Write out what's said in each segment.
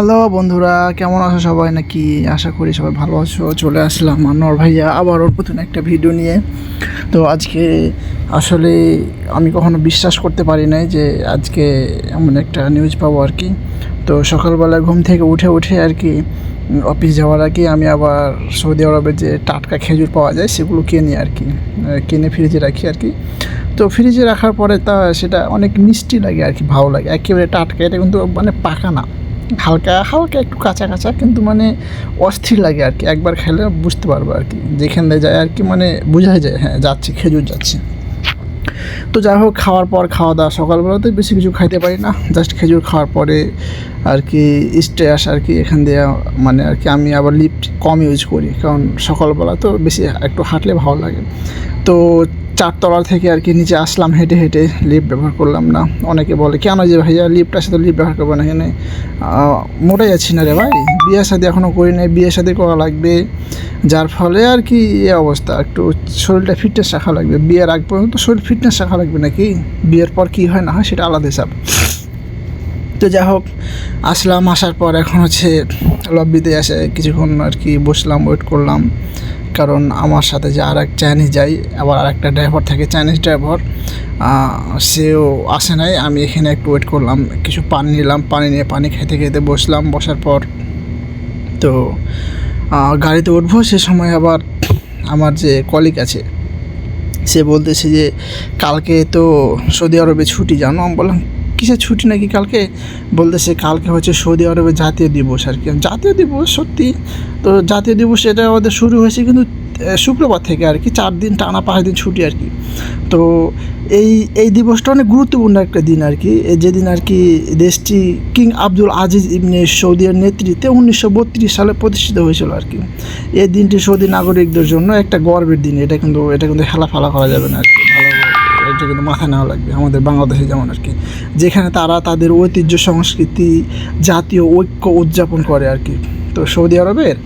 Hello বন্ধুরা, কেমন আছো সবাই? নাকি আশা করি সবাই ভালো আছো? চলে আসলাম আনোয়ার ভাইয়া আবার ওর প্রথম একটা ভিডিও নিয়ে। তো আজকে আসলে আমি কখনো বিশ্বাস করতে পারি নাই যে আজকে এমন একটা নিউজ পাবো আর কি। তো সকালবেলা ঘুম থেকে উঠে উঠে আর কি অফিস যাওয়ার আগে আমি আবার সৌদি আরবে যে টাটকা খেজুর পাওয়া যায়, সেগুলো কিনি আর কি কিনে ফ্রিজে রাখি আর কি। তো ফ্রিজে রাখার পরে তা সেটা অনেক মিষ্টি লাগে আর কি, ভালো লাগে। একেবারে টাটকা, এটা কিন্তু মানে পাকা না। হালকা হালকা একটু কাঁচা কাঁচা, কিন্তু মানে অস্থির লাগে আর কি। একবার খেলে বুঝতে পারব আর কি। যেখানে যায় আর কি মানে বোঝাই যায় হ্যাঁ যাচ্ছি, খেজুর যাচ্ছে। তো যাই হোক, খাওয়ার পর খাওয়া দাওয়া সকালবেলাতে বেশি কিছু খাইতে পারি না। জাস্ট খেজুর খাওয়ার পরে আর কি স্ট্রেস আর কি এখান দিয়ে মানে আর কি আমি আবার লিফট কম ইউজ করি। কারণ সকালবেলা তো বেশি একটু হাঁটলে ভালো লাগে। তো চারতলা থেকে আর কি নিচে আসলাম, হেঁটে হেঁটে লিফট ব্যবহার করলাম না। অনেকে বলে, কেন যে ভাইয়া লিফট আসে তো লিফট ব্যবহার করব না এখানে? মোটে যাচ্ছি না রে ভাই। বিয়ের সাথে এখনও করি নাই, বিয়ের সাথে করা লাগবে। যার ফলে আর কি এ অবস্থা, একটু শরীরটা ফিটনেস রাখা লাগবে। বিয়ের আগ পর্যন্ত শরীর ফিটনেস রাখা লাগবে নাকি? বিয়ের পর কি হয় না হয় সেটা আলাদা হিসাব। তো যাই হোক, আসলাম, আসার পর এখন হচ্ছে লব্বিতে এসে কিছুক্ষণ আর কি বসলাম ওয়েট করলাম। কারণ আমার সাথে যে আর এক চাইনিজ যাই, আবার আর একটা ড্রাইভার থাকে চাইনিজ ড্রাইভার সেও আসে নাই। আমি এখানে একটু ওয়েট করলাম, কিছু পানি নিলাম, পানি নিয়ে পানি খেতে খেতে বসলাম, বসার পর তো গাড়িতে উঠবো। সে সময় আবার আমার যে কলিগ আছে, সে বলতেছে যে, কালকে তো সৌদি আরবে ছুটি জানো? আমি বললাম, কিসের ছুটি নাকি কালকে? বলতেছে, কালকে হচ্ছে সৌদি আরবে জাতীয় দিবস আর কি জাতীয় দিবস? সত্যি? তো জাতীয় দিবস এটা আমাদের শুরু হয়েছে কিন্তু শুক্রবার থেকে আর কি, চার দিন টানা পাঁচ দিন ছুটি আর কি। তো এই এই দিবসটা অনেক গুরুত্বপূর্ণ একটা দিন আর কি। যেদিন আর কি দেশটি কিং আব্দুল আজিজ ইবনে সৌদির নেতৃত্বে উনিশশো বত্রিশ সালে প্রতিষ্ঠিত হয়েছিল আর কি। এই দিনটি সৌদি নাগরিকদের জন্য একটা গর্বের দিন। এটা কিন্তু এটা কিন্তু হেলা ফেলা করা যাবে না আর কি। এটা কিন্তু মাথায় নেওয়া লাগবে আমাদের বাংলাদেশে যেমন আর কি। যেখানে তারা তাদের ঐতিহ্য, সংস্কৃতি, জাতীয় ঐক্য উদযাপন করে আর কি। তো সৌদি আরবের।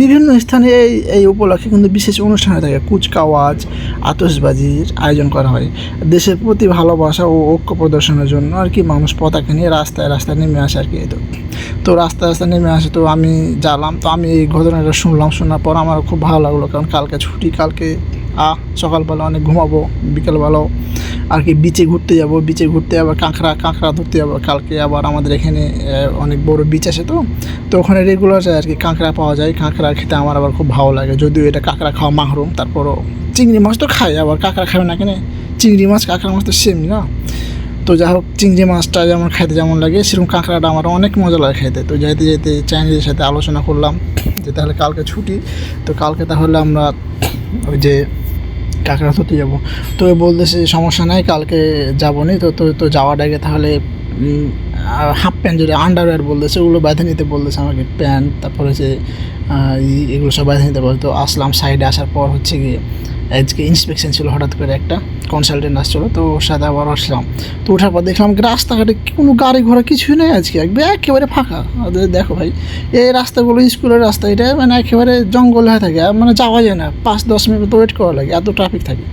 বিভিন্ন স্থানে এই এই উপলক্ষে কিন্তু বিশেষ অনুষ্ঠান হয়ে থাকে। কুচকাওয়াজ আতসবাজির আয়োজন করা হয়। দেশের প্রতি ভালোবাসা ও ঐক্য প্রদর্শনের জন্য আর কি মানুষ পতাকা নিয়ে রাস্তায় রাস্তায় নেমে আসে আর কি তো। তো রাস্তায় রাস্তায় নেমে আসে তো আমি গেলাম তো আমি এই ঘটনাটা শুনলাম, শোনার পর আমার খুব ভালো লাগল। কারণ কালকে ছুটি, কালকে আ, সকালবেলা অনেক ঘুমাবো, বিকেলবেলাও আর কি বিচে ঘুরতে যাব। বিচে ঘুরতে আবার কাঁকড়া কাঁকড়া ধরতে যাব। কালকে আবার আমাদের এখানে অনেক বড় বিচ আছে তো। তো ওখানে রেগুলার আর কি কাঁকড়া পাওয়া যায়। কাঁকড়া খেতে আমার আবার খুব ভালো লাগে। যদিও এটা কাঁকড়া খাওয়া মাহরুম, তারপরও চিংড়ি মাছ তো খাই আবার কাঁকড়া খাবে না কেন? চিংড়ি মাছ, কাঁকড়া মাছ তো সেম না? তো যাই হোক, চিংড়ি মাছটা যেমন খাইতে যেমন লাগে, সেরকম কাঁকড়াটা আমার অনেক মজা লাগে খেতে তো যাইতে যেতে চাইনিজের সাথে আলোচনা করলাম যে তাহলে কালকে ছুটি। তো কালকে তাহলে আমরা ওই যে কাঁকড়া ধরতে যাব। তো বলতেছে সমস্যা নাই, কালকে যাব নি। তো তো তো যাওয়ার আগে তাহলে হাফ প্যান্ট যদি আন্ডারওয়্যার বলতেছে, ওগুলো বাঁধে নিতে বলতেছে আমাকে। প্যান্ট তারপরে হচ্ছে এগুলো সব বাঁধে নিতে বলতো আসলাম সাইডে আসার পর হচ্ছে গিয়ে আজকে ইন্সপেকশন ছিল হঠাৎ করে একটা কনসালটেন্ট আসছিল, তো ওর সাথে আবার আসলাম। তো ওঠার পর দেখলাম রাস্তাঘাটে কোনো গাড়ি ঘোড়া কিছুই নেই আজকে একবার একেবারে ফাঁকা। দেখো ভাই, এই রাস্তাগুলো, স্কুলের রাস্তা, এটা মানে একেবারে জঙ্গল হয়ে থাকে মানে যাওয়া যায় না। পাঁচ, দশ মিনিট ওয়েট করা লাগে, এত ট্রাফিক থাকে।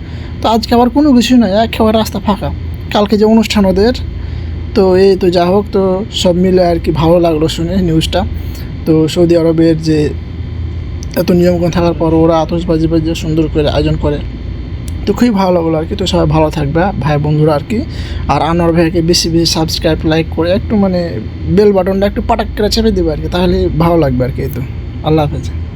তো আজকে আবার কোনো কিছু নাই, একেবারে রাস্তা ফাঁকা। কালকে যে অনুষ্ঠান ওদের, তো এই তো যা হোক, তো সব মিলে আর কি ভালো লাগল শুনে নিউজটা তো সৌদি আরবের যে এত নিয়মকানুন থাকার পর ওরা আতসবাজি বাজি সুন্দর করে আয়োজন করে। তো খুবই ভালো লাগল আর কি। তো সবাই ভালো থাকবে, ভাই বন্ধুরা আর কি। আর আনোয়ার ভাইকে বেশি বেশি সাবস্ক্রাইব লাইক করে একটু মানে বেল বাটনটা একটু পাটাক করে চেপে দেবে আর কি। তাহলে ভালো লাগবে আর কি এই তো। আল্লাহ হাফেজ।